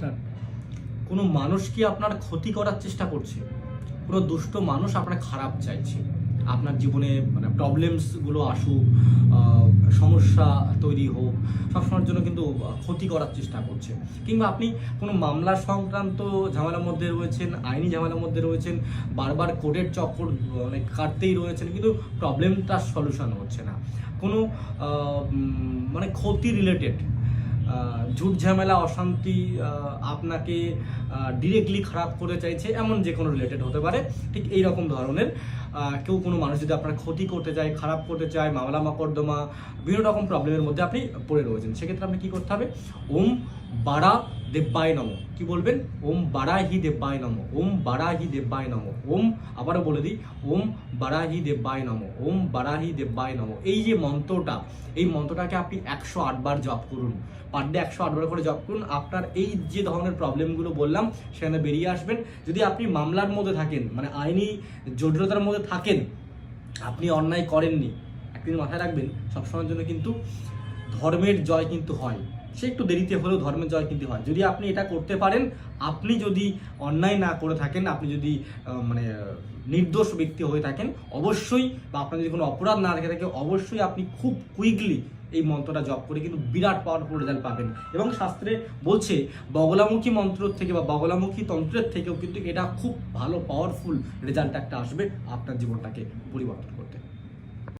Start কোনো মানুষ কি আপনার ক্ষতি করার চেষ্টা করছে? কোনো দুষ্ট মানুষ আপনার খারাপ চাইছে। আপনার জীবনে মানে প্রবলেমসগুলো আসুক সমস্যা তৈরি হোক, সবসময়ের জন্য কিন্তু ক্ষতি করার চেষ্টা করছে। কিংবা আপনি কোনো মামলা সংক্রান্ত ঝামেলার মধ্যে রয়েছেন, আইনি ঝামেলার মধ্যে রয়েছেন, বারবার কোর্টের চক্কর মানে কাটতেই রয়েছেন, কিন্তু প্রবলেমটার সলিউশন হচ্ছে না। কোনো মানে ক্ষতি রিলেটেড ঝুট ঝামেলা, অশান্তি আপনাকে ডিরেক্টলি খারাপ করে চাইছে, এমন যে কোনো রিলেটেড হতে পারে, ঠিক এই রকম ধরনের। কেউ কোনো মানুষ যদি আপনার ক্ষতি করতে চায়, খারাপ করতে চায়, মামলা মকদ্দমা, বিভিন্ন রকম প্রবলেমের মধ্যে আপনি পড়ে রয়েছেন, সেক্ষেত্রে আপনি কি করতে হবে? ওম বাড়া দেব্বায় নম। কি বলবেন? ওম বাড়াহি দেব্বায় নম। ওম বাড়াহি দেব্বায় নম। ওম, আবারও বলে দিই, ওম বাড়াহি দেব্বায় নম। ওম বাড়াহি দেব্বায় নম। এই যে মন্ত্রটা, এই মন্ত্রটাকে আপনি একশো আটবার জপ করুন। পার ডে একশো আটবার করে জপ করুন। আপনার এই যে ধরনের প্রবলেমগুলো বললাম, সেখানে বেরিয়ে আসবেন। যদি আপনি মামলার মধ্যে থাকেন মানে আইনি জটিলতার মধ্যে থাকেন, আপনি অন্যায় করেননি, একদিন মাথায় রাখবেন, সবসময়ের জন্য কিন্তু ধর্মের জয় কিন্তু হয়। সে একটু দেরিতে হলেও ধর্মের জয় কিন্তু হয়। যদি আপনি এটা করতে পারেন, আপনি যদি অন্যায় না করে থাকেন, আপনি যদি মানে নির্দোষ ব্যক্তি হয়ে থাকেন, অবশ্যই বা আপনার যদি কোনো অপরাধ না রেখে থাকে অবশ্যই আপনি খুব কুইকলি এই মন্ত্রটা জপ করে কিন্তু বিরাট পাওয়ারফুল রেজাল্ট পাবেন। এবং শাস্ত্রে বলছে, বগলামুখী মন্ত্র থেকে বা বগলামুখী তন্ত্রের থেকেও কিন্তু এটা খুব ভালো পাওয়ারফুল রেজাল্ট একটা আসবে আপনার জীবনটাকে পরিবর্তন করবে